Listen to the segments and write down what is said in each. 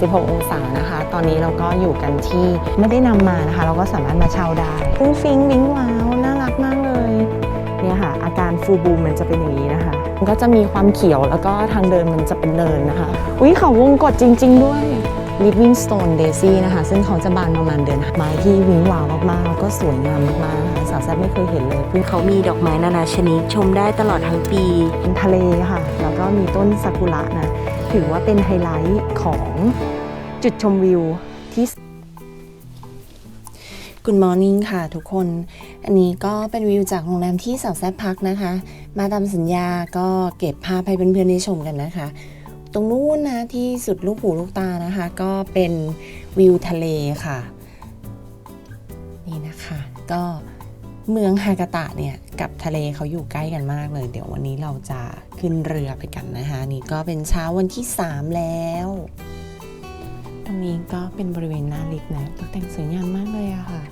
16 องศานะคะ ตอนนี้เราก็อยู่กันที่ไม่ได้นำมานะคะ เราก็สามารถมาเช่าได้ฟุ้งฟิ้งวิ้งว้าวน่ารักมากเลยเนี่ยค่ะ อาการฟูบูมมันจะเป็นอย่างนี้นะคะ มันก็จะมีความเขียวแล้วก็ทางเดินมันจะเป็นเนินนะคะอุ้ยเขาวงกดจริง ๆ ด้วย Living Stone Daisy นะคะ ซึ่งเขาจะบานประมาณเดือนไม้ที่วิ้งว้าวมากๆ แล้วก็สวยงามมากๆนะคะสาวแซ่บไม่เคยเห็นเลยเขามีดอกไม้นานาชนิดชมได้ตลอดทั้งปีเป็นทะเลค่ะ แล้วก็มีต้นซากุระนะ ถือว่าเป็นไฮไลท์ของจุดชมวิวที่ Good Morning ค่ะทุกคน อันนี้ก็เป็นวิวจากโรงแรมที่สาวแซ่บพักนะคะ มาตามสัญญาก็เก็บภาพให้เพื่อนๆได้ชมกันนะคะ ตรงนู้นนะที่สุดลูกหูลูกตานะคะ ก็เป็นวิวทะเลค่ะ นี่นะคะก็เมืองฮากาตะเนี่ย กับทะเลเขาอยู่ใกล้กันมากเลย เดี๋ยววันนี้เราจะ ขึ้นเรือไปกันนะคะนี่ก็เป็นเช้าวันที่ 3 แล้ว ตรงนี้ก็เป็นบริเวณหน้าลิฟต์นะตกแต่งสวยงามมากเลยอะค่ะ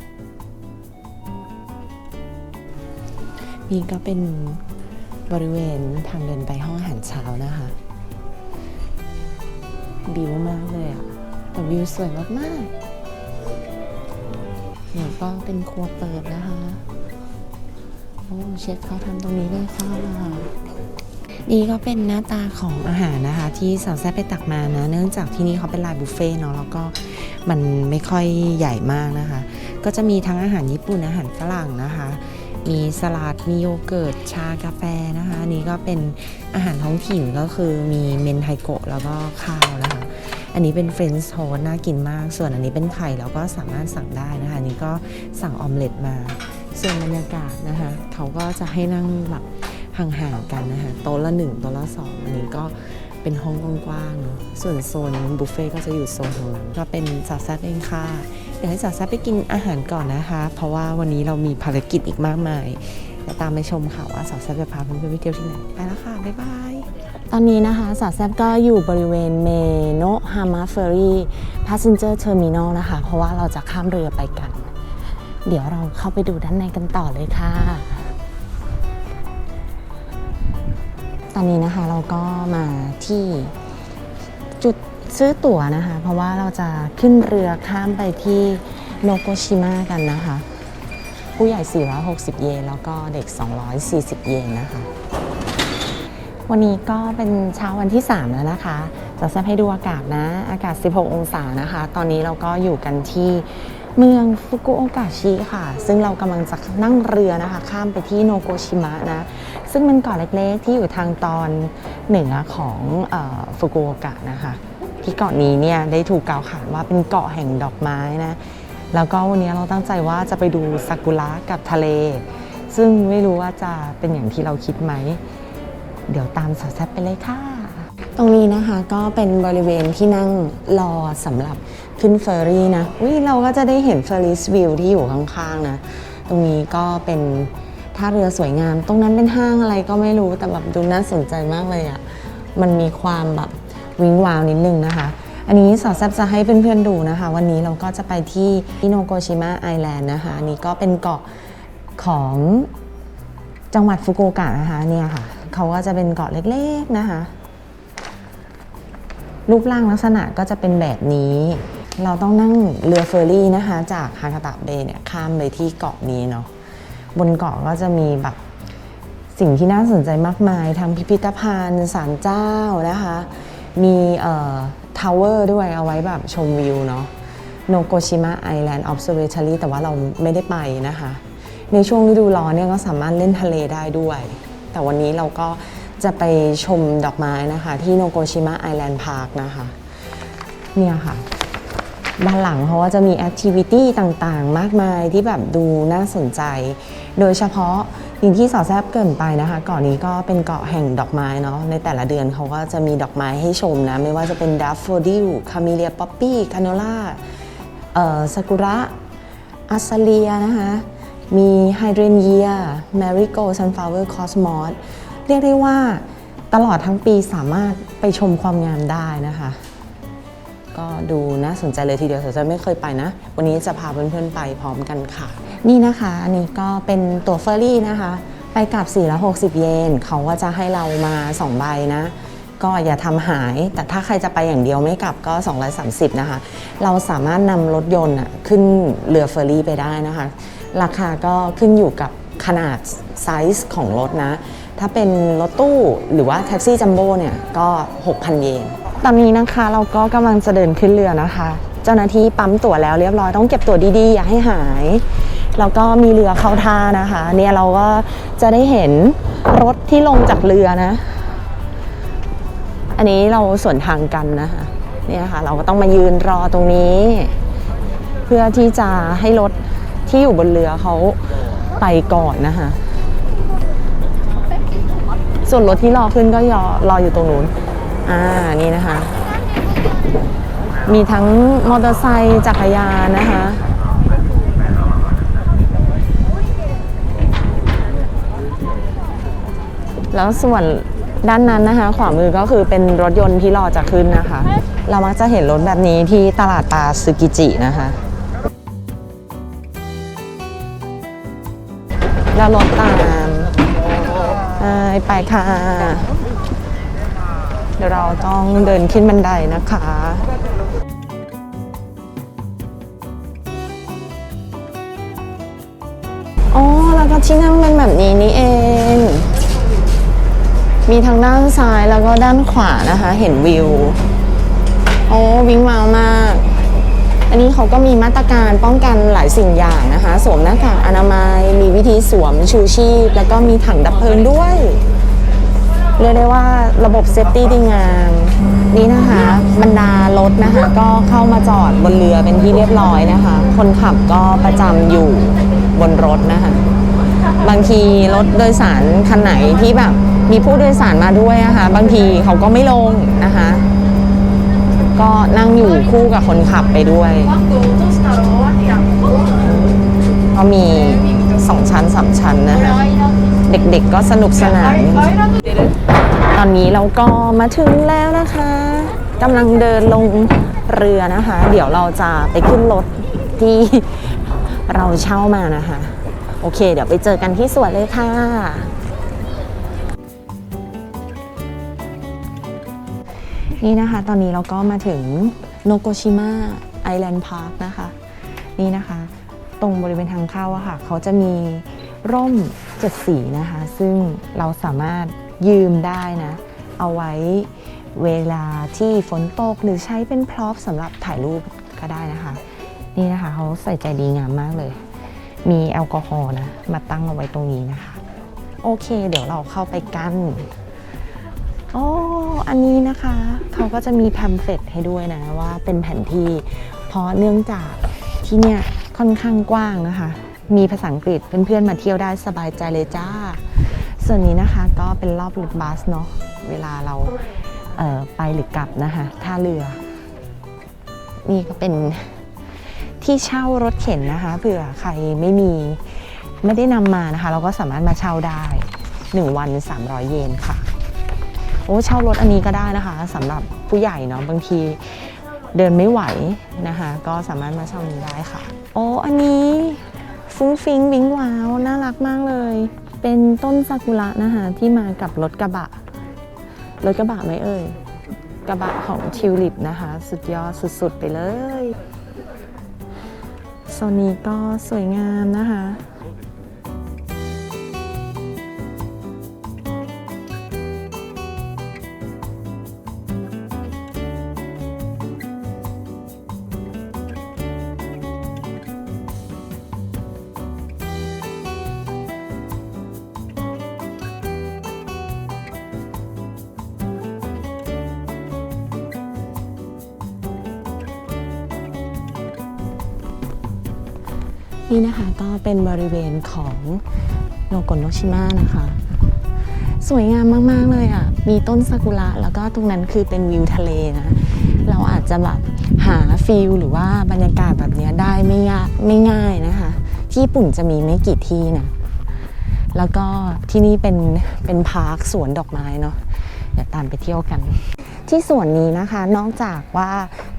นี่ก็เป็นบริเวณทางเดินไปห้องอาหารเช้านะคะบิวมากเลยอะแต่วิวสวยมากๆนี่ก็เป็นครัวเปิดนะคะโอ้เชฟเขาทำตรงนี้เลยค่ะ นี่ก็เป็นหน้าตาของอาหารนะคะ ที่สาวแซ่บไปตักมานะ เนื่องจากที่นี่เขาเป็นลายบุฟเฟ่เนาะแล้วก็มันไม่ค่อยใหญ่มากนะคะ ก็จะมีทั้งอาหารญี่ปุ่นอาหารฝรั่งนะคะ มีสลัดมีโยเกิร์ตชากาแฟนะคะนนี้ก็เป็นอาหารท้องถิ่นก็คือมีเมนไทโกะแล้วก็ข้าวนะคะ อันนี้เป็นเฟรนช์โทสน่ากินมาก ส่วนอันนี้เป็นไข่เราก็สามารถสั่งได้นะคะนนี้ก็สั่งออมเล็ตมา ส่วนบรรยากาศนะคะ เขาก็จะให้นั่งแบบ ห่างๆกันนะคะโต๊ะละหนึ่งโต๊ะละสองอันนี้ก็เป็นห้องกว้างๆเนาะส่วนโซนบุฟเฟ่ก็จะอยู่โซนตรงนั้นก็เป็นสาวแซ่บเองค่ะเดี๋ยวให้สาวแซ่บไปกินอาหารก่อนนะคะ เพราะว่าวันนี้เรามีภารกิจอีกมากมายเดี๋ยวตามไปชมค่ะว่าสาวแซ่บจะพาเพื่อนๆไปเที่ยวที่ไหนไปแล้วค่ะบ๊ายบายตอนนี้นะคะสาวแซบก็อยู่บริเวณเมโนฮามาเฟอรี่พาสเซนเจอร์เทอร์มินอลนะคะ เพราะว่าเราจะข้ามเรือไปกัน เดี๋ยวเราเข้าไปดูด้านในกันต่อเลยค่ะ ตอนนี้นะคะเราก็มาที่จุดซื้อตั๋วนะคะ เพราะว่าเราจะขึ้นเรือข้ามไปที่โนโกชิมะกันนะคะ ผู้ใหญ่ 460 เยนแล้วก็เด็ก 240 เยนนะคะ วันนี้ก็เป็นเช้าวันที่ 3 แล้วนะคะจะแซบให้ดูอากาศนะ อากาศ 16 องศานะคะ ตอนนี้เราก็อยู่กันที่ เมืองฟุกุโอกะชิค่ะ ซึ่งเรากำลังจะนั่งเรือนะคะ ข้ามไปที่โนโกชิมะนะ ซึ่งเป็นเกาะเล็กๆ ที่อยู่ทางตอนเหนือของฟุกุโอกะนะคะ ที่เกาะนี้เนี่ยได้ถูกกล่าวขานว่าเป็นเกาะแห่งดอกไม้นะ แล้วก็วันนี้เราตั้งใจว่าจะไปดูซากุระกับทะเล ซึ่งไม่รู้ว่าจะเป็นอย่างที่เราคิดไหม เดี๋ยวตามสาวแซ่บไปเลยค่ะ ตรงนี้นะคะก็เป็นบริเวณที่นั่งรอสำหรับ ขึ้นเฟอร์รี่นะวิเราก็จะได้เห็นเฟอร์ริสวิวที่อยู่ข้างๆนะ ตรงนี้ก็เป็นท่าเรือสวยงาม ตรงนั้นเป็นห้างอะไรก็ไม่รู้แต่แบบดูน่าสนใจมากเลยอะ่ะ มันมีความแบบวิงวาวนิดนึงนะคะ อันนี้สาวแซบจะให้เพื่อนๆดูนะคะ วันนี้เราก็จะไปที่อิโนโกชิมะไอแลนด์นะคะนนี้ก็เป็นเกาะของจังหวัดฟุกุโอกะนะคะเนี่ยค่ะเขาก็จะเป็นเกาะเล็กๆนะคะ รูปร่างลักษณะก็จะเป็นแบบนี้ เราต้องนั่งเรือเฟอร์รี่นะคะ จากฮากาตะเบย์เนี่ยข้ามไปที่เกาะนี้เนาะบนเกาะก็จะมีแบบสิ่งที่น่าสนใจมากมายทั้งพิพิธภัณฑ์ศาลเจ้านะคะ มีเอ่อทาวเวอร์ด้วยเอาไว้แบบชมวิวเนาะโนโกชิมะไอแลนด์ออ s e r v a t o r y แต่ว่าเราไม่ได้ไปนะคะ ในช่วงฤดูร้อนเนี่ยก็สามารถเล่นทะเลได้ด้วย แต่วันนี้เราก็จะไปชมดอกไม้นะคะ ที่โนโกชิมะไอแลนด์พาร์คนะคะ เนี่ยค่ะ ด้านหลังเพราะว่าจะมีแอคทิวิตี้ต่างๆ มากมายที่แบบดูน่าสนใจ โดยเฉพาะอย่างที่สาวแซบเกินไปนะคะเกาะนี้ก็เป็นเกาะแห่งดอกไม้เนาะในแต่ละเดือนเขาก็จะมีดอกไม้ให้ชมนะ ไม่ว่าจะเป็นดัฟโฟดิลคาเมเลียป๊อปปี้คาโนล่าซากุระอัสเลียนะคะมีไฮเดรนเยียแมริโกซันฟลาวเวอร์คอสมอสเรียกได้ว่าตลอดทั้งปีสามารถไปชมความงามได้นะคะ ก็ดูน่าสนใจเลยทีเดียวแต่จะไม่เคยไปนะ วันนี้จะพาเพื่อนๆไปพร้อมกันค่ะ นี่นะคะอันนี้ก็เป็นตั๋วเฟอร์รี่นะคะ ไปกลับ4ละ60 เยนเขาก็จะให้เรามา 2 ใบนะ ก็อย่าทำหาย แต่ถ้าใครจะไปอย่างเดียวไม่กลับก็ 230 นะคะ เราสามารถนำรถยนต์ขึ้นเรือเฟอร์รี่ไปได้นะคะ ราคาก็ขึ้นอยู่กับขนาดไซส์ของรถนะ ถ้าเป็นรถตู้หรือว่าแท็กซี่จัมโบ้เนี่ยก็ 6,000 เยน ตอนนี้นะคะเราก็กำลังจะเดินขึ้นเรือนะคะ เจ้าหน้าที่ปั๊มตั๋วแล้วเรียบร้อยต้องเก็บตั๋วดีๆ อย่าให้หายแล้วก็มีเรือเข้าท่านะคะ เนี่ยเราก็จะได้เห็นรถที่ลงจากเรือนะ อันนี้เราส่วนทางกันนะคะเนี่ยค่ะเราก็ต้องมายืนรอตรงนี้ เพื่อที่จะให้รถที่อยู่บนเรือเขาไปก่อนนะคะ ส่วนรถที่รอขึ้นก็ยอรออยู่ตรงนู้น อ่านี่นะคะ มีทั้งมอเตอร์ไซค์จักรยานนะคะแล้วส่วนด้านนั้นนะคะ ขวามือก็คือเป็นรถยนต์ที่รอจะขึ้นนะคะ เรามักจะเห็นรถแบบนี้ที่ตลาดปลาซึกิจินะคะ แล้วรถตามไปไปค่ะ ดี๋ยวเราต้องเดินขึ้นบันไดนะคะอ๋อแล้วก็ที่นั่งเป็นแบบนี้นี่เอง มีทั้งด้านซ้ายแล้วก็ด้านขวานะคะ เห็นวิว โอ้วิ่งวาวมาก อันนี้เขาก็มีมาตรการป้องกันหลายสิ่งอย่างนะคะ สวมหน้ากากอนามัย มีวิธีสวมชูชีพ แล้วก็มีถังดับเพลิงด้วย เรียกได้ว่าระบบเซฟตี้ดีงามนี่นะคะบรรดารถนะคะ ก็เข้ามาจอดบนเรือเป็นที่เรียบร้อยนะคะ คนขับก็ประจำอยู่บนรถนะคะ บางทีรถโดยสารคันไหนที่แบบมีผู้โดยสารมาด้วยนะคะ บางทีเขาก็ไม่ลงนะคะ ก็นั่งอยู่คู่กับคนขับไปด้วยก็มีสองชั้นสามชั้นนะคะเด็กๆก็สนุกสนาน ตอนนี้เราก็มาถึงแล้วนะคะกำลังเดินลงเรือนะคะ เดี๋ยวเราจะไปขึ้นรถที่เราเช่ามานะคะ โอเค เดี๋ยวไปเจอกันที่สวนเลยค่ะนี่นะคะ ตอนนี้เราก็มาถึงโนโกชิมะไอแลนด์พาร์คนะคะ นี่นะคะ ตรงบริเวณทางเข้าอะค่ะ เขาจะมีร่มเจ็ดสีนะคะ ซึ่งเราสามารถ ยืมได้นะ เอาไว้เวลาที่ฝนตกหรือใช้เป็นพร็อพสำหรับถ่ายรูปก็ได้นะคะ นี่นะคะเขาใส่ใจดีงามมากเลย มีแอลกอฮอล์นะ มาตั้งเอาไว้ตรงนี้นะคะ โอเค เดี๋ยวเราเข้าไปกันโอ้อันนี้นะคะเขาก็จะมีแพมเฟลตให้ด้วยนะว่าเป็นแผนที่ เพราะเนื่องจากที่เนี่ยค่อนข้างกว้างนะคะ มีภาษาอังกฤษเพื่อนๆมาเที่ยวได้สบายใจเลยจ้า ส่วนนี้นะคะก็เป็นรอบรถบัสเนาะเวลาเราเไปหรือกลับนะคะท่าเรือ นี่ก็เป็นที่เช่ารถเข็นนะคะเผื่อใครไม่มีไม่ได้นำมานะคะ เราก็สามารถมาเช่าได้ 1 วัน 300 เยนค่ะโอ้เช่ารถอันนี้ก็ได้นะคะสำหรับผู้ใหญ่เนาะบางทีเดินไม่ไหวนะคะ ก็สามารถมาเช่านี้ได้ค่ะ โอ้อันนี้ฟุ้งฟิงวิงว้าว น่ารักมากเลย เป็นต้นซากุระนะคะที่มากับรถกระบะ รถกระบะไหมเอ่ย กระบะของทิวลิปนะคะ สุดยอดสุดๆไปเลยโซนนี้ก็สวยงามนะคะ นี่นะคะก็เป็นบริเวณของโนโกโนชิมะนะคะ สวยงามมากๆเลยอะ่ะ มีต้นซากุระแล้วก็ตรงนั้นคือเป็นวิวทะเลนะเราอาจจะแบบหาฟิลหรือว่าบรรยากาศแบบนี้ได้ไม่ยากไม่ง่ายนะคะ ที่ญี่ปุ่นจะมีไม่กี่ที่นะแล้วก็ที่นี่เป็นเป็นพาร์คสวนดอกไม้เนาะเดี๋ยวตามไปเที่ยวกัน ที่สวนนี้นะคะนอกจากว่า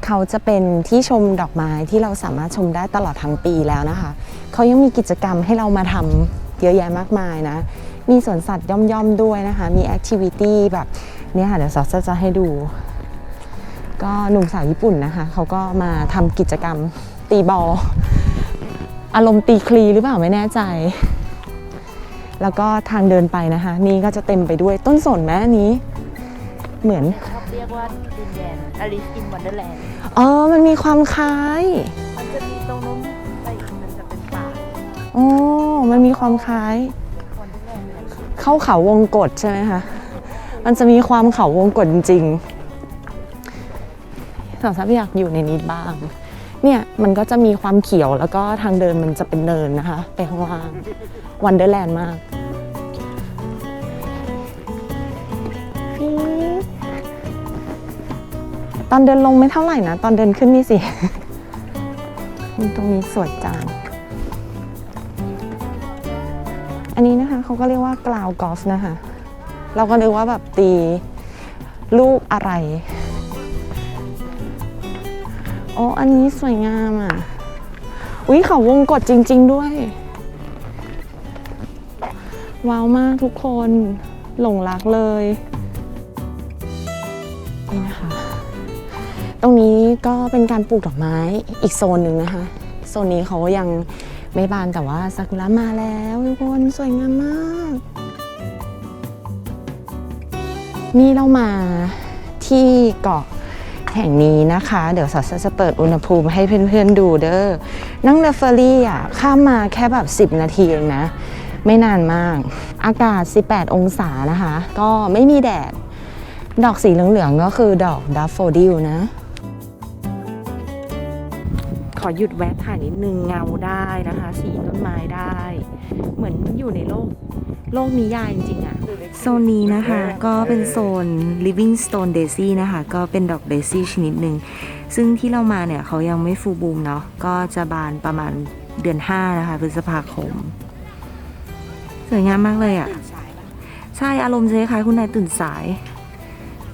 เขาจะเป็นที่ชมดอกไม้ที่เราสามารถชมได้ตลอดทั้งปีแล้วนะคะ เขายังมีกิจกรรมให้เรามาทำเยอะแยะมากมายนะ มีสวนสัตว์ย่อมๆด้วยนะคะ มีแอคทิวิตี้แบบเนี่ยค่ะ เดี๋ยวซอสจะให้ดู ก็หนุ่มสาวญี่ปุ่นนะคะเขาก็มาทำกิจกรรมตีบอลอารมณ์ตีคลีหรือเปล่าไม่แน่ใจ แล้วก็ทางเดินไปนะคะ นี่ก็จะเต็มไปด้วยต้นสนแม่อันนี้ เหมือนชอบเรียกว่าดินแดนอลิสอินวันเดอร์แลนด์เออมันมีความคล้าย มันจะมีตรงนู้น โอ้มันมีความคล้าย เข้าเขาวงกฏใช่ไหมคะ มันจะมีความเขาวงกฏจริงๆสาวซับอยากอยู่ในนี้บ้าง เนี่ยมันก็จะมีความเขียวแล้วก็ทางเดินมันจะเป็นเนินนะคะ ไปข้างล่างวันเดอร์แลนด์มากตอนเดินลงไม่เท่าไหร่นะ ตอนเดินขึ้นนี่สิ ตรงนี้สวยจัง อันนี้นะคะเขาก็เรียกว่ากลาวกอล์ฟนะคะ เราก็นึกว่าแบบตีลูกอะไรโอ้อันนี้สวยงามอะ อุ้ยเขาวงกดจริง ๆ ด้วย ว้าวมากทุกคนหลงรักเลยนี่นะคะ ตรงนี้ก็เป็นการปลูกดอกไม้อีกโซนหนึ่งนะคะ โซนนี้เขายัง ไม่บานแต่ว่าซากุระมาแล้วทุกคนสวยงามมาก นี่เรามาที่เกาะแห่งนี้นะคะ เดี๋ยวสัสจะเปิดอุณหภูมิให้เพื่อนๆดูเด้อนั่งเรือเฟอร์รี่อะข้ามมาแค่แบบ 10 นาทีเองนะ ไม่นานมาก อากาศ 18 องศานะคะ ก็ไม่มีแดด ดอกสีเหลืองๆก็คือดอกดัฟโฟดิลนะ อหยุดแวะถ่ายนิดนึงเงาได้นะคะ สีต้นไม้ได้ เหมือนอยู่ในโลกโลกนิยายจริงๆอะโซนนี้นะคะก็เป็นโซน living stone daisy นะคะ ก็เป็นดอก daisy ชนิดหนึ่งซึ่งที่เรามาเนี่ยเขายังไม่ฟูบูมเนาะก็จะบานประมาณเดือน 5 นะคะพฤษภาคม สวยงามมากเลยอะใช่อารมณ์จะคล้ายๆคุณนายตื่นสาย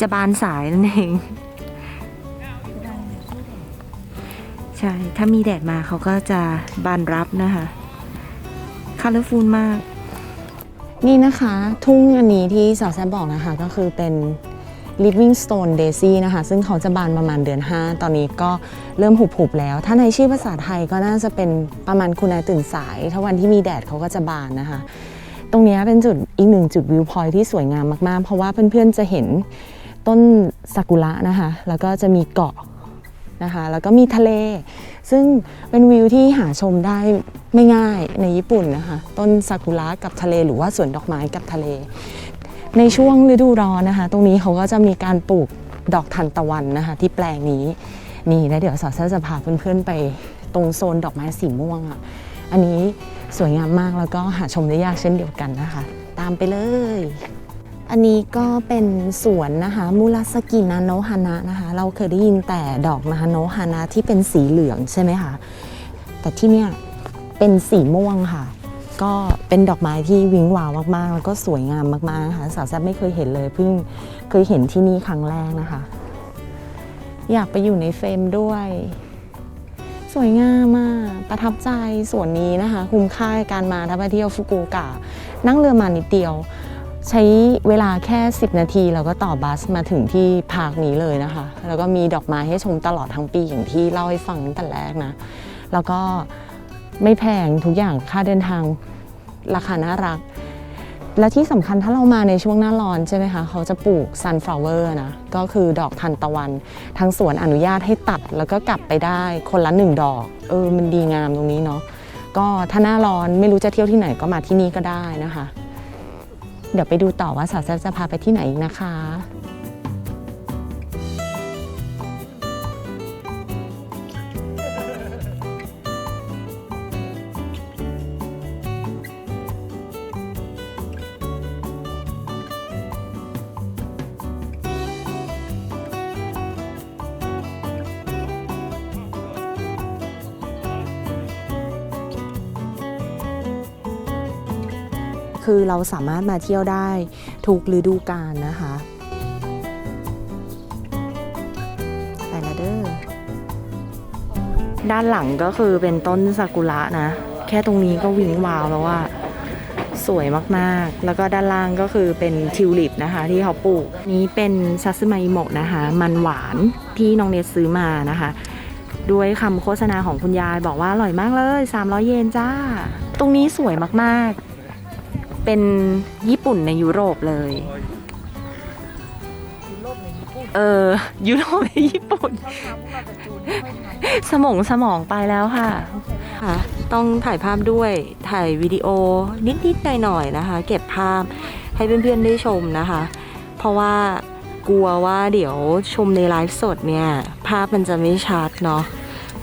จะบานสายนั่นเอง ใช่ ถ้ามีแดดมาเขาก็จะบานรับนะคะคาร์ฟูลมาก นี่นะคะ ทุ่งอันนี้ที่สาวแซมบอกนะคะ ก็คือเป็น living stone daisy นะคะ ซึ่งเขาจะบานประมาณเดือน 5 ตอนนี้ก็เริ่มหุบๆแล้ว ถ้าในชื่อภาษาไทยก็น่าจะเป็นประมาณคุณนายตื่นสาย ถ้าวันที่มีแดดเขาก็จะบานนะคะ ตรงนี้เป็นจุดอีกหนึ่งจุดวิวพอยที่สวยงามมากๆ เพราะว่าเพื่อนๆจะเห็นต้นซากุระนะคะ แล้วก็จะมีเกาะ นะคะ แล้วก็มีทะเล ซึ่งเป็นวิวที่หาชมได้ไม่ง่ายในญี่ปุ่นนะคะ ต้นซากุระกับทะเลหรือว่าสวนดอกไม้กับทะเล ในช่วงฤดูร้อนนะคะ ตรงนี้เขาก็จะมีการปลูกดอกทานตะวันนะคะ ที่แปลงนี้นี่แล้วเดี๋ยวสาวจะพาเพื่อนๆไปตรงโซนดอกไม้สีม่วงอะอันนี้สวยงามมากแล้วก็หาชมได้ยากเช่นเดียวกันนะคะ ตามไปเลย อันนี้ก็เป็นสวนนะคะมูราสกินาโนฮานะนะคะ เราเคยได้ยินแต่ดอกนาโนฮานะที่เป็นสีเหลืองใช่ไหมคะแต่ที่เนี่ยเป็นสีม่วงค่ะ ก็เป็นดอกไม้ที่วิ้งวาวมากๆ แล้วก็สวยงามมากๆนะคะสาวแซบไม่เคยเห็นเลยเพิ่งเคยเห็นที่นี่ครั้งแรกนะคะ อยากไปอยู่ในเฟรมด้วย สวยงามมากประทับใจส่วนนี้นะคะ คุ้มค่าการมาถ้าไปเที่ยวฟุกุโอกะนั่งเรือมานิดเดียว ใช้เวลาแค่ 10 นาทีแล้วก็ต่อบัสมาถึงที่พาร์คนี้เลยนะคะ แล้วก็มีดอกไม้ให้ชมตลอดทั้งปีอย่างที่เล่าให้ฟังตั้งแต่แรกนะ แล้วก็ไม่แพงทุกอย่างค่าเดินทางราคาน่ารัก และที่สำคัญถ้าเรามาในช่วงหน้าร้อนใช่ไหมคะ เขาจะปลูก sunflower นะ ก็คือดอกทานตะวัน ทางสวนอนุญาตให้ตัดแล้วก็กลับไปได้คนละหนึ่งดอก เออ มันดีงามตรงนี้เนาะ ก็ถ้าหน้าร้อนไม่รู้จะเที่ยวที่ไหนก็มาที่นี่ก็ได้นะคะ เดี๋ยวไปดูต่อว่าสาวแซ่บจะพาไปที่ไหนอีกนะคะ คือเราสามารถมาเที่ยวได้ทุกฤดูกาลนะคะไปละเด้อด้านหลังก็คือเป็นต้นซากุระนะ แค่ตรงนี้ก็วิงวาวแล้วว่าสวยมากๆ แล้วก็ด้านล่างก็คือเป็นทิวลิปนะคะ ที่เขาปลูก นี้เป็นซาซึมาอิโมะนะคะ มันหวานที่น้องเนทซื้อมานะคะ ด้วยคำโฆษณาของคุณยายบอกว่าอร่อยมากเลย 300 เยนจ้า ตรงนี้สวยมากๆ เป็นญี่ปุ่นในยุโรปเลย ยุโรปในญี่ปุ่นเออ ยุโรปในญี่ปุ่น ช่องทางพวกเราจะจูนไม่ค่อยทันสมองสมองไปแล้วค่ะค่ะต้องถ่ายภาพด้วยถ่ายวิดีโอนิดๆหน่อยๆนะคะ เก็บภาพให้เพื่อนๆได้ชมนะคะ เพราะว่ากลัวว่าเดี๋ยวชมในไลฟ์สดเนี่ย ภาพมันจะไม่ชัดเนาะ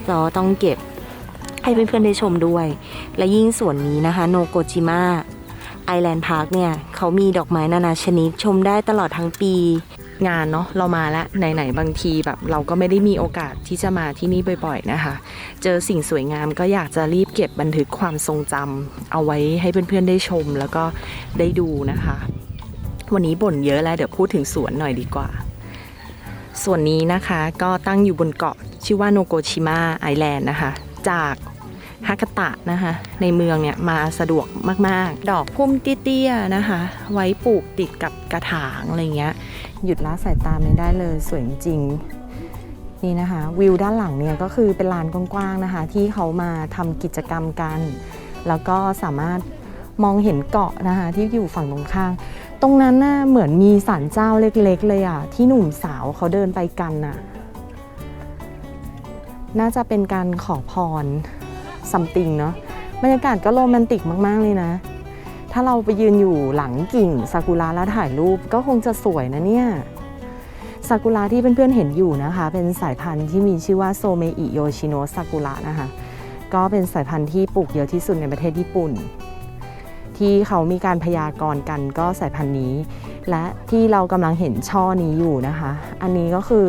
เราต้องเก็บให้เพื่อนๆได้ชมด้วย และยิ่งส่วนนี้นะคะ โนโกจิมะ ไอแลนด์พาร์คเนี่ยเขามีดอกไม้นานาชนิดชมได้ตลอดทั้งปีงานเนาะเรามาแล้วไหนๆบางทีแบบเราก็ไม่ได้มีโอกาสที่จะมาที่นี่บ่อย ๆนะคะ เจอสิ่งสวยงามก็อยากจะรีบเก็บบันทึกความทรงจำเอาไว้ให้เพื่อนๆได้ชมแล้วก็ได้ดูนะคะ วันนี้บ่นเยอะแล้วเดี๋ยวพูดถึงสวนหน่อยดีกว่า ส่วนนี้นะคะก็ตั้งอยู่บนเกาะชื่อว่าโนโกชิมะไอแลนด์นะคะ จาก ฮากตะนะคะในเมืองเนี่ยมาสะดวกมากๆ ดอกพุ่มเตี้ยๆนะคะ ไว้ปลูกติดกับกระถางอะไรเงี้ยหยุดละสายตาไม่ได้เลยสวยจริงนี่นะคะวิวด้านหลังเนี่ยก็คือเป็นลานกว้างๆนะคะ ที่เขามาทำกิจกรรมกัน แล้วก็สามารถมองเห็นเกาะนะคะที่อยู่ฝั่งตรงข้าง ตรงนั้นน่ะเหมือนมีศาลเจ้าเล็กๆ เลยอะที่หนุ่มสาวเขาเดินไปกันน่ะน่าจะเป็นการขอพร ซัมติงเนาะบรรยากาศก็โรแมนติกมากๆเลยนะ ถ้าเราไปยืนอยู่หลังกิ่งซากุระแล้วถ่ายรูปก็คงจะสวยนะเนี่ยซากุระที่เพื่อนๆเห็นอยู่นะคะ เป็นสายพันธุ์ที่มีชื่อว่าโซเมอิโยชิโนะซากุระนะคะ ก็เป็นสายพันธุ์ที่ปลูกเยอะที่สุดในประเทศญี่ปุ่น ที่เขามีการพยากรณ์กันก็สายพันธุ์นี้ และที่เรากำลังเห็นช่อนี้อยู่นะคะ อันนี้ก็คือ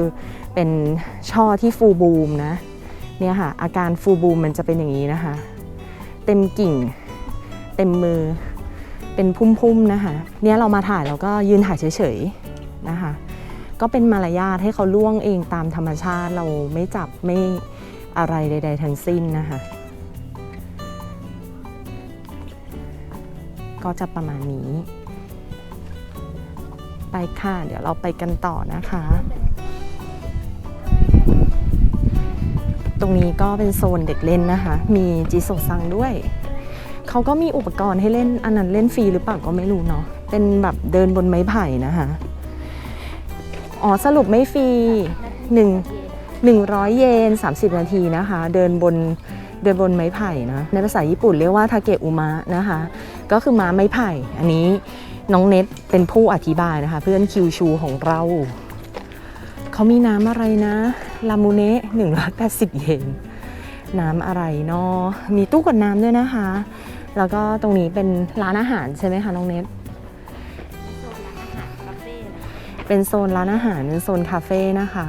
เป็นช่อที่ฟูบูมนะ เนี่ยค่ะอาการฟูบูมมันจะเป็นอย่างนี้นะคะ เต็มกิ่ง เต็มมือ เป็นพุ่มๆนะคะ เนี่ยเรามาถ่ายเราก็ยืนถ่ายเฉยๆนะคะ ก็เป็นมารยาทให้เขาล่วงเองตามธรรมชาติเราไม่จับไม่อะไรใด ๆ ทั้งสิ้นนะคะ ก็จะประมาณนี้ ไปค่ะ เดี๋ยวเราไปกันต่อนะคะ ตรงนี้ก็เป็นโซนเด็กเล่นนะคะ มีจิโซซังด้วย เขาก็มีอุปกรณ์ให้เล่นอันนั้นเล่นฟรีหรือเปล่าก็ไม่รู้เนาะเป็นแบบเดินบนไม้ไผ่นะคะอ๋อสรุปไม่ฟรีหนึ่งหนึ่งร้อยเยน30นาทีนะคะ เดินบนเดินบนไม้ไผ่นะในภาษาญี่ปุ่นเรียกว่าทาเกะอุมะนะคะ ก็คือม้าไม้ไผ่ อันนี้น้องเน็ตเป็นผู้อธิบายนะคะ เพื่อนคิวชูของเรา เขามีน้ำอะไรนะลามูเนะ180เยนน้ำอะไรเนาะมีตู้กดน้ำด้วยนะคะ แล้วก็ตรงนี้เป็นร้านอาหารใช่ไหมคะน้องเน็ตคาเฟ่เป็นโซนร้านอาหารเป็นโซนคาเฟ่นะคะ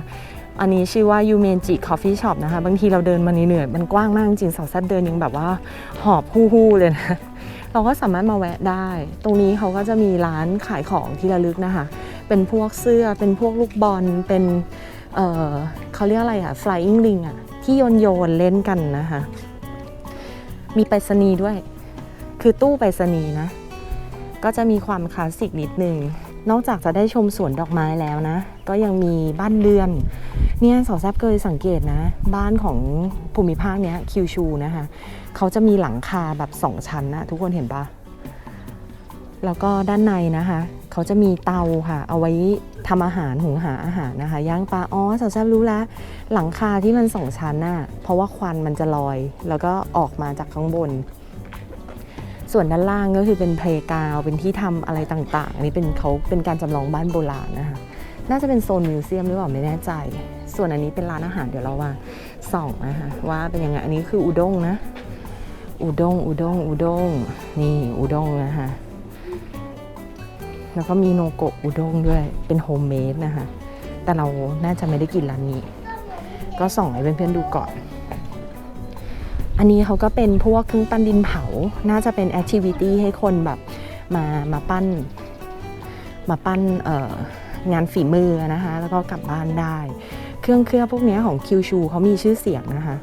อันนี้ชื่อว่ายูเมนจิคอฟฟี่ช็อปนะคะ บางทีเราเดินมาเหนื่อยมันกว้างมากจริงสาวแซบเดินยังแบบว่าหอบฮู้ๆเลยนะ เราก็สามารถมาแวะได้ ตรงนี้เขาก็จะมีร้านขายของที่ระลึกนะคะ เป็นพวกเสื้อเป็นพวกลูกบอลเป็นเเขาเรียกอะไรอะ flying ring อะที่โยนโยนเล่นกันนะคะมีไปรษณีย์ด้วย คือตู้ไปรษณีย์นะ ก็จะมีความคลาสสิกนิดนึง นอกจากจะได้ชมสวนดอกไม้แล้วนะ ก็ยังมีบ้านเรือน เนี่ยสาวแซบเคยสังเกตนะ บ้านของภูมิภาคเนี้ยคิวชูนะคะ เขาจะมีหลังคาแบบสองชั้นนะทุกคนเห็นปะ แล้วก็ด้านในนะคะ เขาจะมีเตาค่ะ เอาไว้ทำอาหารหุงหาอาหารนะคะย่างปลาอ๋อสาวแซบรู้แล้วหลังคาที่มันสองชั้นน่ะเพราะว่าควันมันจะลอย แล้วก็ออกมาจากข้างบน ส่วนด้านล่างก็คือเป็นเพลกาวเป็นที่ทำอะไรต่างๆอันนี้เป็นเขาเป็นการจำลองบ้านโบราณนะคะน่าจะเป็นโซนมิวเซียมหรือเปล่าไม่แน่ใจ ส่วนอันนี้เป็นร้านอาหารเดี๋ยวเรามาส่องนะคะว่าเป็นยังไงอันนี้คืออุด้งนะอุด้งอุด้งอุด้งนี่อุด้งนะคะ แล้วก็มีโนโกะอุด้งด้วย เป็นโฮมเมดนะคะ แต่เราน่าจะไม่ได้กินร้านนี้ ก็ส่องให้เพื่อนๆดูก่อน อันนี้เขาก็เป็นพวกเครื่องปั้นดินเผา น่าจะเป็นแอคทิวิตี้ให้คนแบบมามาปั้น มาปั้นงานฝีมือนะคะ แล้วก็กลับบ้านได้ เครื่องเคลือบพวกนี้ของคิวชูเขามีชื่อเสียงนะคะ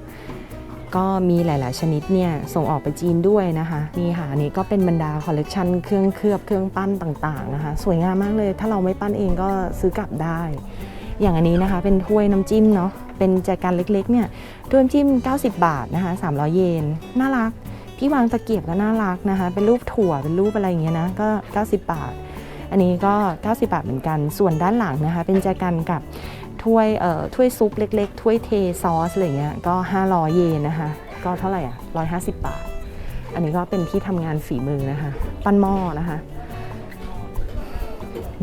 ก็มีหลาย ๆ ชนิดเนี่ยส่งออกไปจีนด้วยนะคะนี่ค่ะอันนี้ก็เป็นบรรดาคอลเลกชันเครื่องเคลือบเครื่องปั้นต่าง ๆ นะคะ สวยงามมากเลย ถ้าเราไม่ปั้นเองก็ซื้อกลับได้ อย่างอันนี้นะคะเป็นถ้วยน้ำจิ้มเนาะเป็นแจกันเล็ก ๆ เนี่ยถ้วยน้ำจิ้ม 90 บาทนะคะ300 เยนน่ารักที่วางตะเกียบก็น่ารักนะคะ เป็นรูปถั่วเป็นรูปอะไรอย่างเงี้ยนะก็ 90 บาท อันนี้ก็ 90 บาทเหมือนกัน ส่วนด้านหลังนะคะ เป็นแจกันกับถ้วยเอ่อถ้วยซุปเล็กๆ ถ้วยเทซอสอะไรเงี้ยก็ 500 เยนนะคะ ก็เท่าไหร่อะ 150 บาท อันนี้ก็เป็นที่ทำงานฝีมือนะคะ ปั้นหม้อนะคะ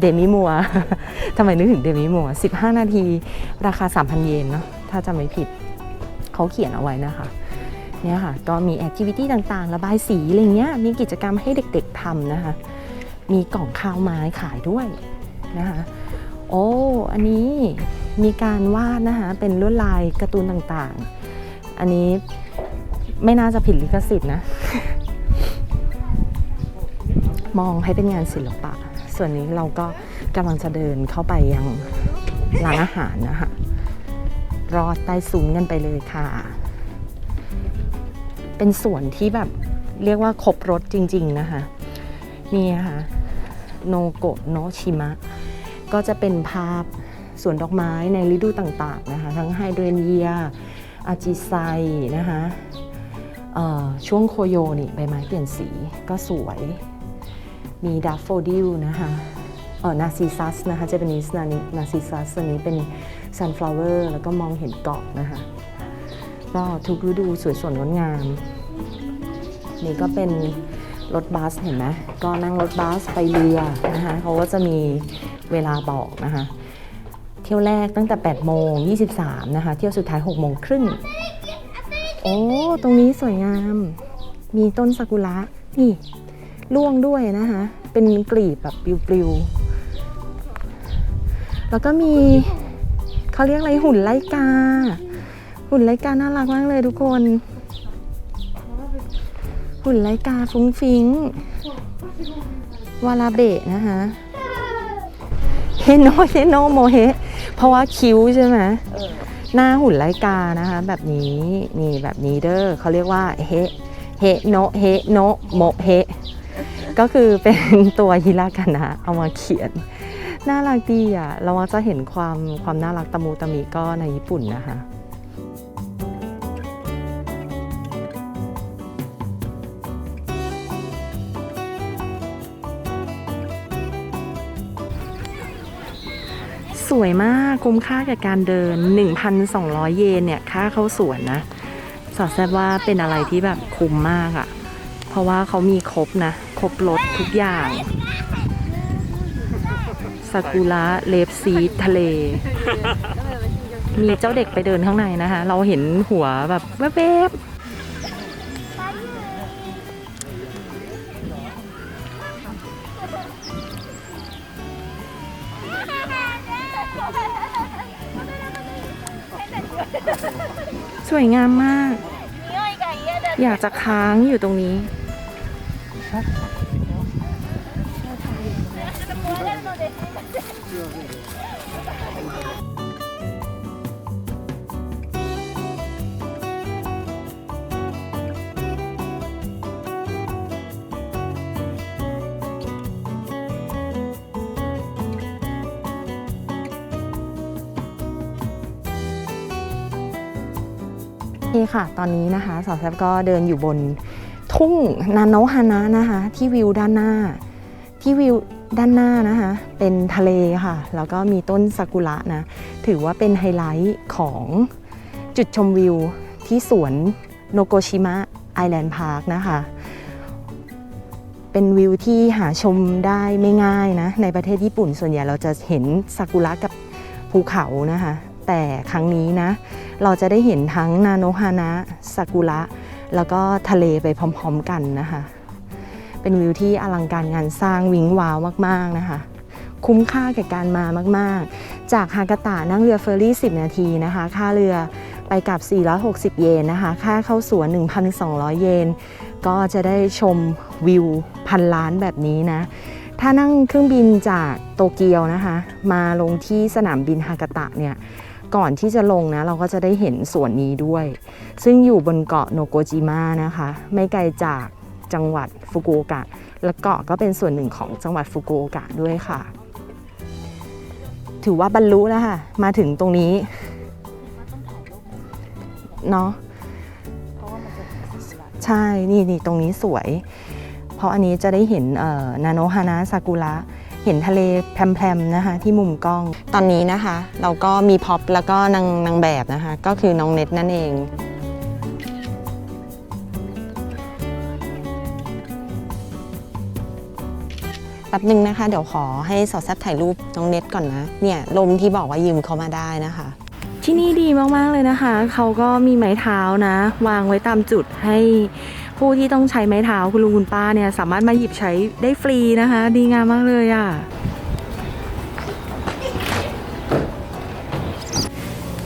เดมิมัว ทำไมนึกถึงเดมิมัว 15 นาที ราคา 3,000 เยนเนาะ ถ้าจำไม่ผิด เขาเขียนเอาไว้นะคะ เนี่ยค่ะ ก็มีแอคทิวิตี้ต่างๆ ระบายสีอะไรเงี้ย มีกิจกรรมให้เด็กๆทำนะคะ มีกล่องข้าวไม้ขายด้วยนะคะโอ้อันนี้มีการวาดนะคะเป็นลวดลายการ์ตูนต่างๆ อันนี้ไม่น่าจะผิดลิขสิทธิ์นะ มองให้เป็นงานศิลปะ ส่วนนี้เราก็กำลังจะเดินเข้าไปยังร้านอาหารนะคะรอดใต้ซุ้มกันไปเลยค่ะ เป็นสวนที่แบบเรียกว่าครบรถจริง ๆ นะคะ นี่ค่ะ โนโกะโนชิมะ ก็จะเป็นภาพสวนดอกไม้ในฤดูต่างๆนะคะ ทั้งไฮเดรนเยีย อาจิไซนะคะช่วงโคโยนี่ใบไม้เปลี่ยนสีก็สวย มีดัฟโฟดิลนะคะเออนาซิซัสนะคะจะเป็นนิสนานาซิซัสอันนี้เป็นซันฟลาวเวอร์แล้วก็มองเห็นเกาะนะคะ ก็ทุกฤดูสวยสดงดงาม นี่ก็เป็น รถบัสเห็นไหมก็นั่งรถบัสไปเรือนะคะเขาก็จะมีเวลาบอกนะคะเที่ยวแรกตั้งแต่ 8 โมง 23 นะคะ เที่ยวสุดท้าย 6 โมงครึ่ง โอ้ ตรงนี้สวยงาม มีต้นซากุระ นี่ร่วงด้วยนะคะ เป็นกลีบแบบปลิวๆ แล้วก็มีเขาเรียกอะไรหุ่นไลกา หุ่นไลกาน่ารักมากเลยทุกคน หุ่นไลกาฟุ้งฟิงวาลาเบะนะคะเฮโนเฮโนโมเฮเพราะว่าคิ้วใช่ไหมหน้าหุ่นไลกานะคะ แบบนี้นี่แบบนี้เด้อเขาเรียกว่าเฮเฮโนเฮโนโมเฮก็คือเป็นตัวฮิรากันนะเอามาเขียนน่ารักดีอะ เราจะเห็นความความน่ารักตะมูตะมีก็ในญี่ปุ่นนะคะ สวยมากคุ้มค่ากับการเดิน 1,200 เยนเนี่ยค่าเข้าสวนนะ สอดแซบว่าเป็นอะไรที่แบบคุ้มมากอะ่ะ เพราะว่าเขามีครบนะ ครบรถทุกอย่างซากุระเลฟซีดทะเล มีเจ้าเด็กไปเดินข้างในนะคะ เราเห็นหัวแบบแวบๆ วยงามมาก อยากจะค้างอยู่ตรงนี้ นี่ค่ะ ตอนนี้นะคะสาวแซบก็เดินอยู่บนทุ่งนาโนฮานะนะคะ ที่วิวด้านหน้า ที่วิวด้านหน้านะคะ เป็นทะเลค่ะ แล้วก็มีต้นซากุระนะ ถือว่าเป็นไฮไลท์ของจุดชมวิวที่สวนโนโกชิมะไอแลนด์พาร์คนะคะ เป็นวิวที่หาชมได้ไม่ง่ายนะ ในประเทศญี่ปุ่นส่วนใหญ่เราจะเห็นซากุระกับภูเขานะคะ แต่ครั้งนี้นะ เราจะได้เห็นทั้งนาโนฮานะซากุระแล้วก็ทะเลไปพร้อมๆกันนะคะ เป็นวิวที่อลังการงานสร้างวิงว้าวมากๆนะคะคุ้มค่าแก่การมามาก ๆ จากฮากาตะนั่งเรือเฟอร์รี่ 10 นาทีนะคะ ค่าเรือไปกับ 460 เยนนะคะ ค่าเข้าสวน 1,200 เยน ก็จะได้ชมวิวพันล้านแบบนี้นะ ถ้านั่งเครื่องบินจากโตเกียวนะคะ มาลงที่สนามบินฮากาตะเนี่ย ก่อนที่จะลงนะ เราก็จะได้เห็นสวนนี้ด้วย ซึ่งอยู่บนเกาะโนโกจิมะนะคะ ไม่ไกลจากจังหวัดฟุกุโอกะ และเกาะก็เป็นส่วนหนึ่งของจังหวัดฟุกุโอกะด้วยค่ะ ถือว่าบรรลุแล้วค่ะ มาถึงตรงนี้เนาะใช่นี่นี่ตรงนี้สวย เพราะอันนี้จะได้เห็นเอ่อนาโนฮานะซากุระ เห็นทะเลแพรมๆนะคะ ที่มุมกล้อง ตอนนี้นะคะ เราก็มีพ็อปแล้วก็นางนางแบบนะคะ ก็คือน้องเน็ตนั่นเองแป๊บนึงนะคะ เดี๋ยวขอให้สาวแซบถ่ายรูปน้องเน็ตก่อนนะ เนี่ยลมที่บอกว่ายืมเขามาได้นะคะ ที่นี่ดีมากๆเลยนะคะ เขาก็มีไม้เท้านะ วางไว้ตามจุดให้ ผู้ที่ต้องใช้ไม้เท้าคุณลุงคุณป้าเนี่ยสามารถมาหยิบใช้ได้ฟรีนะคะ ดีงามมากเลยอะ่ะ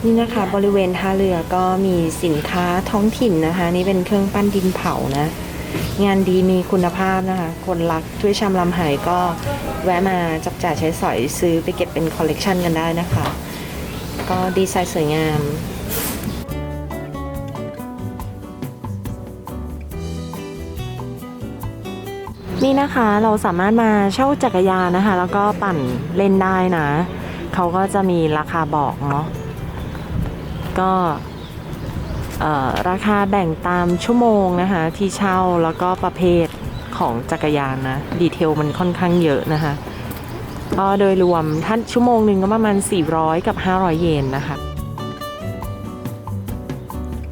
นี่นะคะบริเวณท่าเรือก็มีสินค้าท้องถิ่นนะคะ นี่เป็นเครื่องปั้นดินเผานะ งานดีมีคุณภาพนะคะ คนรักช่วยชำลำไหก็แวะมาจับจ่ายใช้สอยซื้อไปเก็บเป็นคอลเลกชันกันได้นะคะ ก็ดีไซน์สวยงาม นี่นะคะเราสามารถมาเช่าจักรยานนะคะ แล้วก็ปั่นเล่นได้นะ เขาก็จะมีราคาบอกเนาะก็ราคาแบ่งตามชั่วโมงนะคะ ที่เช่าแล้วก็ประเภทของจักรยานนะ ดีเทลมันค่อนข้างเยอะนะคะก็โดยรวมท่านชั่วโมงหนึ่งก็ประมาณ 400 กับ 500 เยนนะคะ